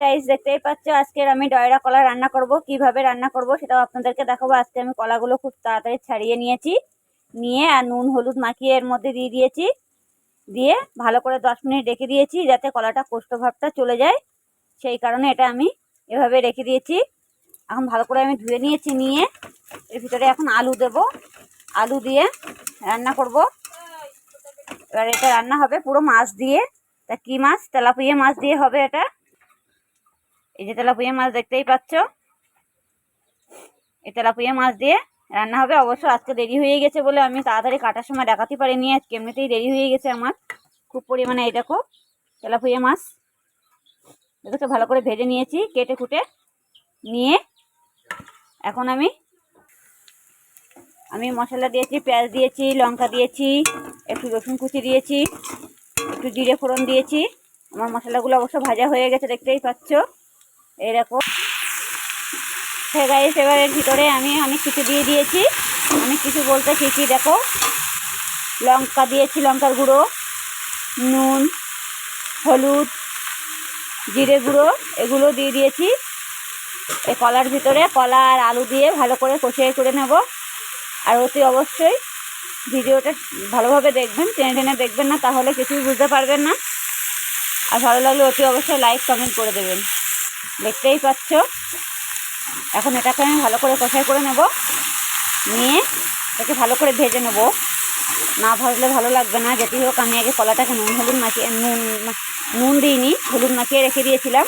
Guys দেখতেই পাচ্ছ, আজকের আমি ডয়রা কলা রান্না করব, কীভাবে রান্না করব সেটাও আপনাদেরকে দেখাবো। আজকে আমি কলাগুলো খুব তাড়াতাড়ি ছাড়িয়ে নিয়েছি। নিয়ে আর নুন, হলুদ মাখিয়ে এর মধ্যে দিয়ে দিয়েছি। দিয়ে ভালো করে দশ মিনিট রেখে দিয়েছি, যাতে কলাটা কোষ্ঠভাবটা চলে যায়। সেই কারণে এটা আমি এভাবে রেখে দিয়েছি। এখন ভালো করে আমি ধুয়ে নিয়েছি, নিয়ে এর ভিতরে এখন আলু দেব। আলু দিয়ে রান্না করব। এবার এটা রান্না হবে পুরো মাছ দিয়ে। তা কী মাছ? তেলাপিয়া মাছ দিয়ে হবে এটা। এই যে তেলাপিয়া মাছ দেখতেই পাচ্ছ। এই তেলাপিয়া মাছ দিয়ে রান্না হবে। অবশ্য আজকে দেরি হয়ে গেছে বলে আমি তাড়াতাড়ি কাটার সময় দেখাতে পারিনি। আজকে এমনিতেই দেরি হয়ে গেছে আমার। খুব পরিমাণে এই দেখো তেলাপিয়া মাছ। দেখেছ ভালো করে ভেজে নিয়েছি, কেটে কুটে নিয়ে এখন আমি আমি মশলা দিয়েছি, পেঁয়াজ দিয়েছি, লঙ্কা দিয়েছি, একটু রসুন কুচি দিয়েছি, একটু জিরে ফোড়ন দিয়েছি। আমার মশলাগুলো অবশ্য ভাজা হয়ে গেছে, দেখতেই পাচ্ছ। এরকম। গাইস এবার ভিতরে আমি অনেক কিছু দিয়ে দিয়েছি। অনেক কিছু বলতে শিখি, দেখো। লঙ্কা দিয়েছি, লঙ্কার গুঁড়ো, নুন, হলুদ, জিরে গুঁড়ো, এগুলো দিয়ে দিয়েছি। এই কলার ভিতরে কলা আর আলু দিয়ে ভালো করে কষিয়ে করে নেব। আর অতি অবশ্যই ভিডিওটা ভালোভাবে দেখবেন, টেনে টেনে দেখবেন না, তাহলে কিছুই বুঝতে পারবেন না। আর ভালো লাগলে অতি অবশ্যই লাইক কমেন্ট করে দেবেন। দেখতেই পাচ্ছ? এখন এটাকে আমি ভালো করে কষাই করে নেব। নিয়ে এটাকে ভালো করে ভেজে নেব। না ভাজলে ভালো লাগবে না। যেটি হোক, আমি আগে কলাটাকে নুন, হলুদ মাখিয়ে, নুন নুন দিইনি, হলুদ মাখিয়ে রেখে দিয়েছিলাম।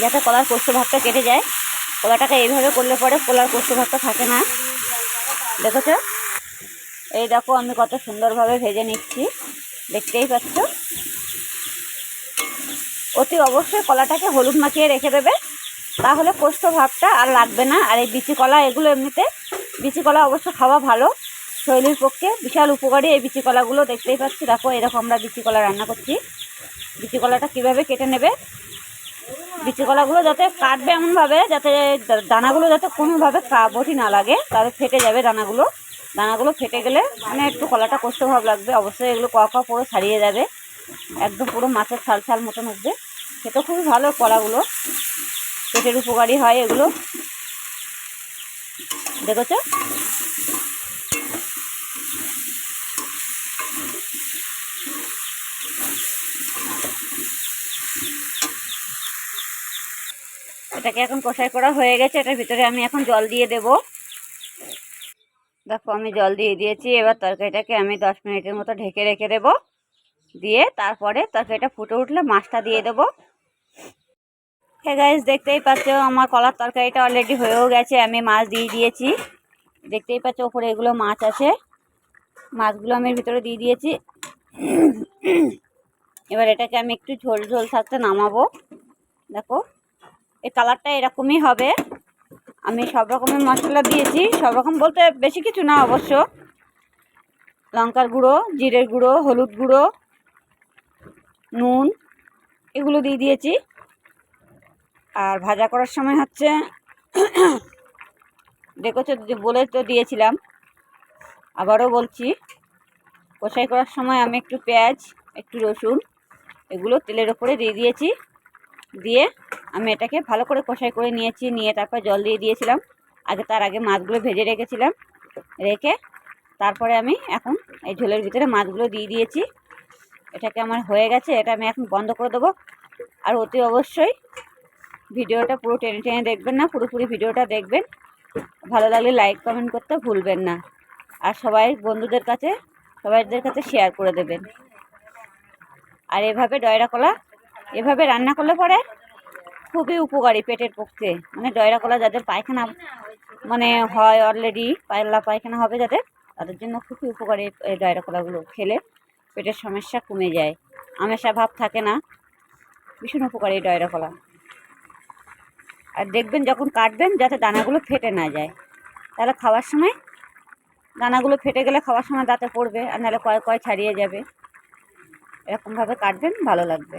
যাতে কলার পোস্ত ভাতটা কেটে যায়। কলাটাকে এইভাবে করলে পরে কলার পোস্ত ভাতটা থাকে না। দেখেছ? এই দেখো, আমি কত সুন্দরভাবে ভেজে নিচ্ছি। দেখতেই পাচ্ছ? অতি অবশ্যই কলাটাকে হলুদ মাখিয়ে রেখে দেবে। তাহলে পোস্ত ভাবটা আর লাগবে না। আর এই বিচি কলা, এগুলো এমনিতে বিচি কলা অবশ্য খাওয়া ভালো। শরীরের পক্ষে বিশাল উপকারী এই বিচি কলাগুলো। দেখতেই পাচ্ছি, দেখো, এরকম আমরা বিচি কলা রান্না করছি। বিচি কলাটা কীভাবে কেটে নেবে? বিচি কলাগুলো যাতে কাটবে এমনভাবে, যাতে দানাগুলো যাতে কোনোভাবে বটি না লাগে, তাহলে ফেটে যাবে দানাগুলো। দানাগুলো ফেটে গেলে মানে একটু কলাটা কষ্ট ভাব লাগবে। অবশ্যই এগুলো কয়া পুরো ছাড়িয়ে যাবে। একদম পুরো মাছের ছাল ছাল মতন উঠবে। খেতে খুবই ভালো কলাগুলো। পেটের উপকারী হয় এগুলো। দেখেছ? এটাকে এখন কষাই করা হয়ে গেছে। এটার ভিতরে আমি এখন জল দিয়ে দেব। দেখো, আমি জল দিয়ে দিয়েছি। এবার তরকারিটাকে আমি দশ মিনিটের মতো ঢেকে রেখে দেব। দিয়ে তারপরে তরকারিটা ফুটে উঠলে মাছটা দিয়ে দেবো। হে গাইজ দেখতেই পাচ্ছ আমার কলার তরকারিটা অলরেডি হয়েও গেছে, আমি মাছ দিয়ে দিয়েছি। দেখতেই পাচ্ছ ওপরে এগুলো মাছ আছে। মাছগুলো আমি ভিতরে দিয়ে দিয়েছি। এবার এটাকে আমি একটু ঝোল ঝোল থাকতে নামাবো। দেখো এই কালারটা এরকমই হবে। আমি সব রকমের মশলা দিয়েছি, সব রকম বলতে বেশি কিছু না অবশ্য। লঙ্কার গুঁড়ো, জিরের গুঁড়ো, হলুদ গুঁড়ো নুন এগুলো দিয়ে দিয়েছি। আর ভাজা করার সময় হচ্ছে দেখেছ বলে তো দিয়েছিলাম। আবারও বলছি, কষাই করার সময় আমি একটু পেঁয়াজ, একটু রসুন এগুলো তেলের ওপরে দিয়ে দিয়েছি। দিয়ে আমি এটাকে ভালো করে কষাই করে নিয়েছি, নিয়ে তারপর জল দিয়ে দিয়েছিলাম। আগে তার আগে মাছগুলো ভেজে রেখেছিলাম, রেখে তারপরে আমি এখন এই ঝোলের ভিতরে মাছগুলো দিয়ে দিয়েছি। এটাকে আমার হয়ে গেছে, এটা আমি এখন বন্ধ করে দেবো। আর অতি অবশ্যই ভিডিওটা পুরো টেনে টেনে দেখবেন না, পুরোপুরি ভিডিওটা দেখবেন। ভালো লাগলে লাইক, কমেন্ট করতে ভুলবেন না। আর সবাই বন্ধুদের কাছে, সবাইদের কাছে শেয়ার করে দেবেন। আর এভাবে ডয়রা কলা, এভাবে রান্না করলে পরে খুবই উপকারী পেটের পক্ষে। মানে ডয়রা কলা যাদের পায়খানা মানে হয় অলরেডি পায়লা পায়খানা হবে যাদের, তাদের জন্য খুবই উপকারী এই ডয়রা কলাগুলো খেলে। পেটের সমস্যা কমে যায়। আমেশা ভাব থাকে না। ভীষণ উপকারী ডয়রা কলা আর দেখবেন যখন কাটবেন যাতে দানাগুলো ফেটে না যায়। তাহলে খাওয়ার সময় দানাগুলো ফেটে গেলে খাওয়ার সময় দাঁতে পড়বে আর নাহলে কয় কয় ছাড়িয়ে যাবে। এরকমভাবে কাটবেন, ভালো লাগবে।